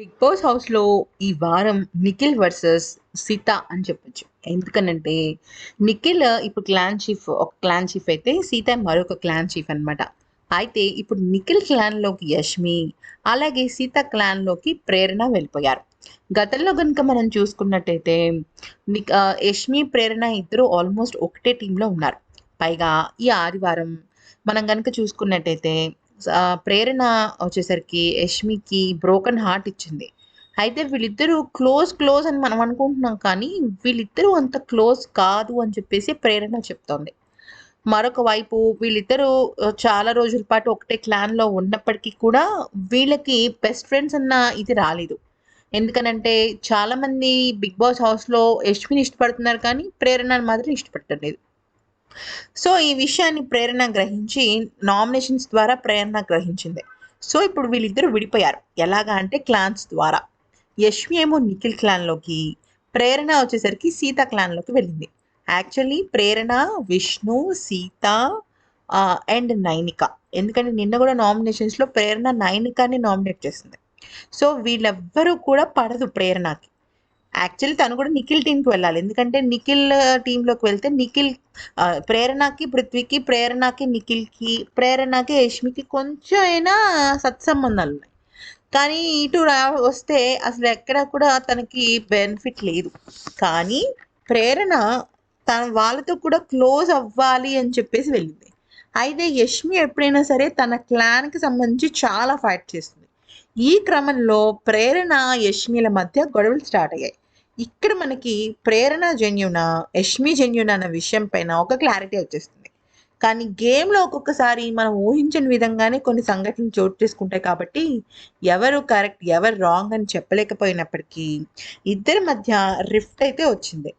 Big boss హౌస్‌లో ఈ వారం నిఖిల్ వర్సెస్ సీత అని చెప్పొచ్చు. ఎందుకనంటే నిఖిల్ ఇప్పుడు క్లాన్ చీఫ్ ఒక క్లాన్ చీఫ్ అయితే సీత మరొక క్లాన్ చీఫ్ అనమాట. అయితే ఇప్పుడు నిఖిల్ క్లాన్‌లోకి యష్మి, అలాగే సీత క్లాన్‌లోకి ప్రేరణ వెళ్ళిపోయారు. గతంలో కనుక మనం చూసుకున్నట్టయితే నిక్ యష్మి, ప్రేరణ ఇద్దరు ఆల్మోస్ట్ ఒకటే టీంలో ఉన్నారు. పైగా ఈ ఆదివారం మనం కనుక చూసుకున్నట్టయితే ప్రేరణ వచ్చేసరికి యష్మికి బ్రోకన్ హార్ట్ ఇచ్చింది. అయితే వీళ్ళిద్దరూ క్లోజ్, క్లోజ్ అని మనం అనుకుంటున్నాం కానీ వీళ్ళిద్దరూ అంత క్లోజ్ కాదు అని చెప్పేసి ప్రేరణ చెప్తోంది. మరొక వైపు వీళ్ళిద్దరూ చాలా రోజుల పాటు ఒకటే క్లాన్‌లో ఉన్నప్పటికీ కూడా వీళ్ళకి బెస్ట్ ఫ్రెండ్స్ అన్న ఇది రాలేదు. ఎందుకనంటే చాలామంది బిగ్ బాస్ హౌస్‌లో యష్మిని ఇష్టపడుతున్నారు కానీ ప్రేరణను మాత్రం ఇష్టపడటం లేదు. సో, ఈ విషయాన్ని ప్రేరణ గ్రహించి నామినేషన్స్ ద్వారా ప్రేరణ గ్రహించింది. సో, ఇప్పుడు వీళ్ళిద్దరూ విడిపోయారు. ఎలాగా అంటే క్లాన్స్ ద్వారా. యశ్వి ఏమో నిఖిల్ క్లాన్‌లోకి, ప్రేరణ వచ్చేసరికి సీత క్లాన్‌లోకి వెళ్ళింది. Actually Prerana, Vishnu, Sita and Nainika. ఎందుకంటే నిన్న కూడా నామినేషన్స్‌లో ప్రేరణ నైనికని నామినేట్ చేసింది. సో, వీళ్ళెవ్వరూ కూడా పడదు ప్రేరణకి. యాక్చువల్లీ తను కూడా నిఖిల్ టీమ్‌కి వెళ్ళాలి. ఎందుకంటే నిఖిల్ టీంలోకి వెళ్తే నిఖిల్ ప్రేరణకి, పృథ్వీకి, ప్రేరణకి, నిఖిల్‌కి, ప్రేరణకి, యష్మికి కొంచెం అయినా సత్సంబంధాలు ఉన్నాయి కానీ ఇటు రా వస్తే అసలు ఎక్కడ కూడా తనకి బెనిఫిట్ లేదు. కానీ ప్రేరణ తన వాళ్ళతో కూడా క్లోజ్ అవ్వాలి అని చెప్పేసి వెళ్ళింది. అయితే యష్మి ఎప్పుడైనా సరే తన క్లాన్‌కి సంబంధించి చాలా ఫైట్ చేస్తుంది. ఈ క్రమంలో ప్రేరణ, యష్మిల మధ్య గొడవలు స్టార్ట్ అయ్యాయి. ఇక్కడ మనకి ప్రేరణ జెన్యున యష్మి జెన్యున అన్న విషయం పైన ఒక క్లారిటీ వచ్చేస్తుంది. కానీ గేమ్‌లో ఒక్కొక్కసారి మనం ఊహించని విధంగానే కొన్ని సంఘటనలు చోటు చేసుకుంటాయి కాబట్టి ఎవరు కరెక్ట్, ఎవరు రాంగ్ అని చెప్పలేకపోయినప్పటికీ ఇద్దరి మధ్య రిఫ్ట్ అయితే వచ్చింది.